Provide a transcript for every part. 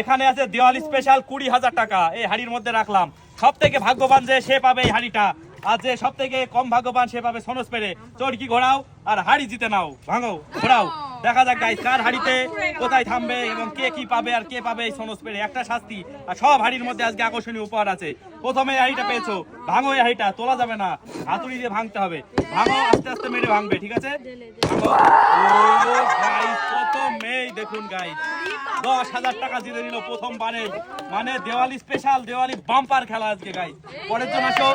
এখানে আছে দিওয়ালি স্পেশাল কুড়ি হাজার টাকা। এই হাড়ির মধ্যে রাখলাম। সব থেকে ভাগ্যবান যে সে পাবে এই হাড়িটা। আর যে সব থেকে কম ভাগ্যবান সে পাবে সোনস পেরে। চড়কি ঘোরাও আর হাড়ি জিতে নাও। ভাঙো, ঘোরাও। দেখা যাক গাইস কার হাড়িতে কোথায় থামবে এবং কে কি পাবে আর কে পাবে এই সোনস পেরে। একটা শাস্তি। আর সব হাড়ির মধ্যে আজকে আকর্ষণীয় উপহার আছে। প্রথমে এই হাড়িটা পেয়েছ। ভাঙো এই হাড়িটা, তোলা যাবে না। হাতুড়ি দিয়ে ভাঙতে হবে। ভাঙো, আস্তে আস্তে মেরে ভাঙবে, ঠিক আছে? দেখুন গাই দশ হাজার টাকা জিতে নিল প্রথম বানে মানে দেওয়ালি স্পেশাল দেওয়ালি বাম্পার খেলা আজকে গাই পরের জন আসো,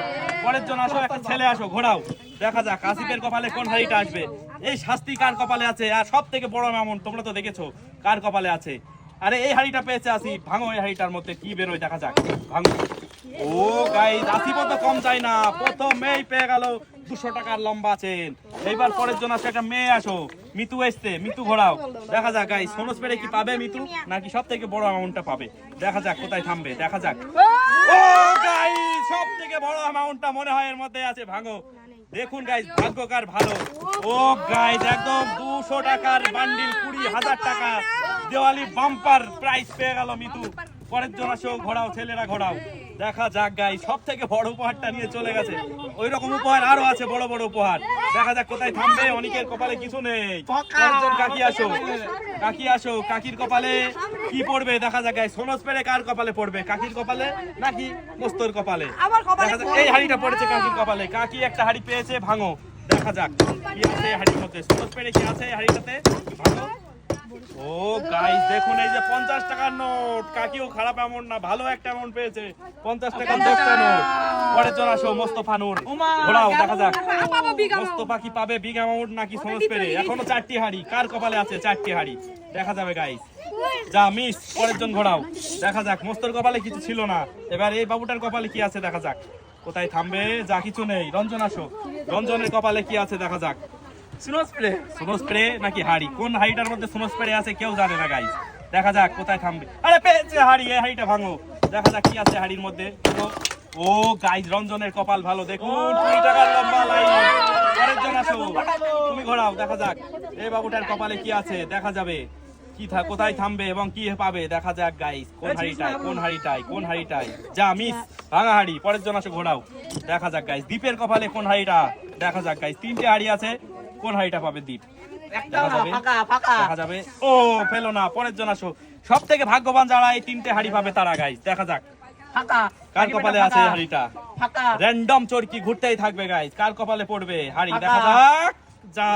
পরের জন আসো, একটা ছেলে আসো, ঘোরাও। দেখা যাক, আসিফের কপালে কোন হাড়িটা আসবে। এই শাস্তি কার কপালে আছে? আর সব থেকে বড় মামন, তোমরা তো দেখেছ, কার কপালে আছে? আরে এই হাড়িটা পেয়েছে আসি। ভাঙো এই হাড়িটার মধ্যে কি বেরোয় দেখা যাক। ভাঙো। ও গাই আসিব তো কম চাই না। প্রথমেই পেয়ে গেল দুশো টাকার লম্বা চেন। এইবার পরের জন্য আসে একটা মেয়ে আসো। মিতু এসতে মিতু ঘোরাও। দেখা যাক গাই সোনস পেরে কি পাবে মিতু? নাকি সব থেকে বড় অ্যামাউন্টটা পাবে? দেখা যাক কোথায় থামবে দেখা যাক। ও! অ্যামাউন্টটা মনে হয় এর মধ্যে আছে ভাঙো। দেখুন গাইজ ভাগ্যকার ভালো। ও গাইজ একদম দুশো টাকার বান্ডিল কুড়ি হাজার টাকা। দেওয়ালি বাম্পার প্রাইস পেয়ে গেল মিতু। পরের জন আসো ঘোরাও ছেলেরা ঘোরাও। দেখা যাক গাই সব থেকে বড় উপহারটা নিয়ে চলে গেছে। ওই রকম উপহার আরও আছে বড় বড় উপহার। দেখা যাক কোথায় থামবে অনেকের কপালে কিছু নেই। কাকি আসো কাকি আসো কাকির কপালে কি পড়বে? দেখা যাক গাই সোনস পেরে কার কপালে পড়বে? কাকির কপালে নাকি মোস্তর কপালে? আমার দেখা যাক এই হাড়িটা পড়েছে কাকির কপালে। কাকি একটা হাড়ি পেয়েছে ভাঙো। দেখা যাক কি আছে এই হাড়ির মধ্যে। সোনস পেরে কি আছে হাড়িটাতে? ভাঙো। ও গাইস দেখুন এই যে পঞ্চাশ টাকার নোট কাকিও খারাপ অ্যামাউন্ট না ভালো একটা অ্যামাউন্ট পেয়েছে। পঞ্চাশ টাকার দশটা নোট পরের জন আসো মোস্তফা নূর ঘোরাও দেখা যাক। মোস্তফা কি পাবে বিগ অ্যামাউন্ট নাকি সোনস পেরে এখনও চারটি হাড়ি। কার কপালে আছে চারটি হাড়ি? দেখা যাবে গাইস যা মিস পরের জন ঘোরাও। দেখা যাক মোস্তর কপালে কিছু ছিল না। এবার এই বাবুটার কপালে কি আছে দেখা যাক। কোথায় থামবে? যা কিছু নেই। রঞ্জন আসো। রঞ্জনের কপালে কি আছে দেখা যাক। Suno spray. সুনো স্প্রে নাকি হাড়ি? কোন হাড়িটার মধ্যে সুনো স্প্রে আছে কেউ জানে না গাইস দেখা যাক কোথায় থামবে। আরে পেয়েছে হাড়ি এই হাড়িটা ভাঙো। দেখা যাক কি আছে হাড়ির মধ্যে। ও গাইস রঞ্জনের কপাল ভালো। দেখুন কুড়ি টাকার লম্বা লাইন পরের জন আসো। তুমি ঘোরাও দেখা যাক। এই বাবুটার কপালে কি আছে? দেখা যাবে। কি থা- কোথায় থামবে এবং কি পাবে? দেখা যাক গাইস কোন হাড়িটাই কোন হাড়িটাই কোন হাড়িটাই যা মিস ভাঙা হাড়ি। পরের জন আসো ঘোরাও। দেখা যাক গাইস দ্বীপের কপালে কোন হাড়িটা? দেখা যাক গাইস তিনটে হাড়ি আছে। কোন হাড়িটা পাবে দ্বীপ দেখা যাবে। ফাঁকা ফাঁকা। দেখা যাবে। ও পেল না পরের জন আসো। সব থেকে ভাগ্যবান যারা এই তিনটে হাড়ি পাবে তারা গাইস দেখা যাক। কার কপালে আছে হাড়িটা? র্যান্ডম চরকি ঘুরতেই থাকবে গাইস কার কপালে পড়বে হাড়ি? দেখা যাক। যা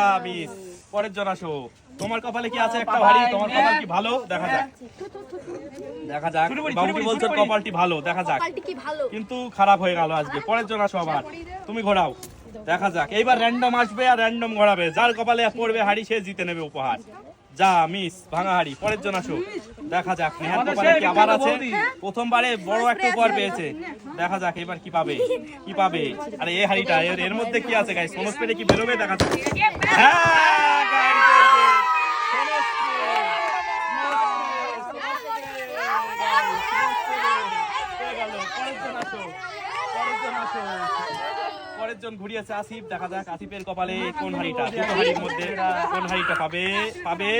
পরের জন আসো। তোমার কপালে কি আছে একটা হাড়ি? তোমার কপাল কি ভালো? দেখা যাক। দেখা যাক। বাবু কি বলছো কপালটি ভালো দেখা যাক। কিন্তু খারাপ হয়ে গেল আজকে। পরের জন আসো আবার। তুমি ঘোরাও। দেখা যাক এইবার র্যান্ডম আসবে আর র্যান্ডম ঘোরাবে যার কপালে পড়বে হাড়ি সে জিতে নেবে উপহার যা মিস ভাঙা হাড়ি পরের জন আসুক দেখা যাক নেহার কপালে কি আবার আছে প্রথমবারে বড় একটা উপহার পেয়েছে দেখা যাক এবার কি পাবে কি পাবে আরে এই হাড়িটা এর মধ্যে কি আছে গাইস সমস্ত পেটে কি বেরোবে দেখা যাক হ্যাঁ গাইস সোনস ঘুরিয়েছে আসিফ দেখা যাক আসিফের কপালে কোন হাড়িটা দুটো হাড়ির মধ্যে কোন হাড়িটা পাবে? পাবে?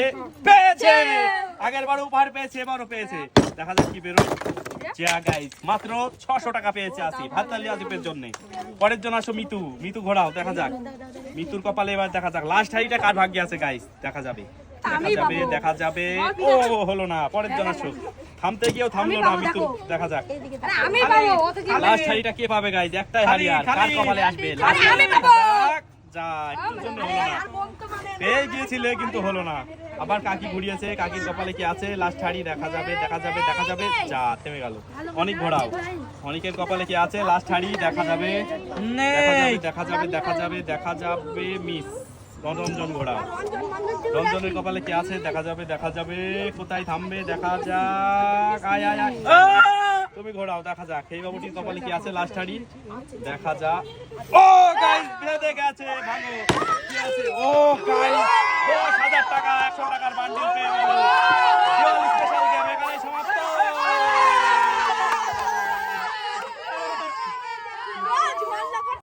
পেয়েছে! আগের বার উপহার পেয়েছে এবারও পেয়েছে। দেখা যাক কি বেরো যা গাইস মাত্র ছশো টাকা পেয়েছে আসিফ হাততালি আসিফের জন্য। পরের জন আসো মিতু। মিতু ঘোরাও দেখা যাক। মিতুর কপালে এবার দেখা যাক। লাস্ট হাড়িটা কার ভাগ্যে আছে গাইস দেখা যাবে। দেখা যাবে দেখা যাবে। ও হলো না পরের জন থামতে গিয়েও থামলো না দেখা। যাক। আমি লাস্ট হাড়িটা কে পাবে গাইজ একটাই হাড়ি আর কার কপালে আসবে। যা জন্য হলো না। পেয়ে গিয়েছিলে কিন্তু হলো না। আবার কাকি ঘুরিয়েছে কাকির কপালে কি আছে? লাস্ট হাড়ি দেখা যাবে দেখা যাবে দেখা যাবে। যা থেমে গেল। অনেক ঘোরাও অনেকের কপালে কি আছে? লাস্ট হাড়ি দেখা যাবে দেখা যাবে দেখা যাবে দেখা যাবে মিস। রঞ্জন ঘোড়াও রঞ্জনের কপালে কি আছে? দেখা যাবে দেখা যাবে। কোথায় থামবে? দেখা যাক। আয় আয় আয়। তুমি ঘোরাও দেখা যাক। এই বাবুটির কপালে কি আছে লাস্ট হাড়ি দেখা যাক ও গাইস বেঁধে গেছে ভাঙো। কি আছে? ও গাইস দশ হাজার টাকা একশো টাকার বান্ডিল পেয়ে